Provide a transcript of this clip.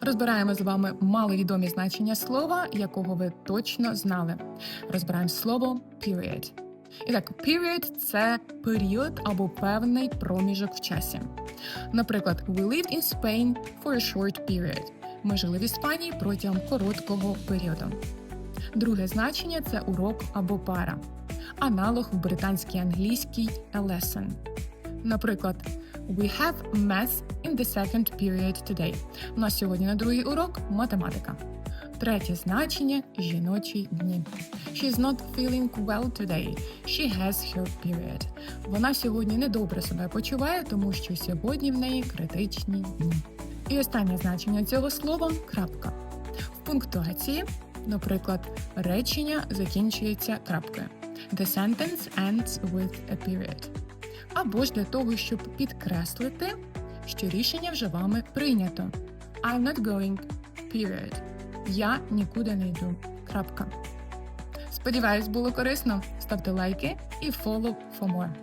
Розбираємо з вами маловідомі значення слова, якого ви точно знали. Розбираємо слово period. І так, period – це період або певний проміжок в часі. Наприклад, we lived in Spain for a short period. Ми жили в Іспанії протягом короткого періоду. Друге значення це урок або пара. Аналог в британській англійській a lesson. Наприклад, We have maths in the second period today. У нас сьогодні на другий урок математика. Третє значення жіночі дні. She's not feeling well today. She has her period. Вона сьогодні недобре себе почуває, тому що сьогодні в неї критичні дні. І останнє значення цього слова крапка. В пунктуації, наприклад, речення закінчується крапкою. The sentence ends with a period. Або ж для того, щоб підкреслити, що рішення вже вами прийнято. I'm not going. Period. Я нікуди не йду. Крапка. Сподіваюсь, було корисно. Ставте лайки і follow for more.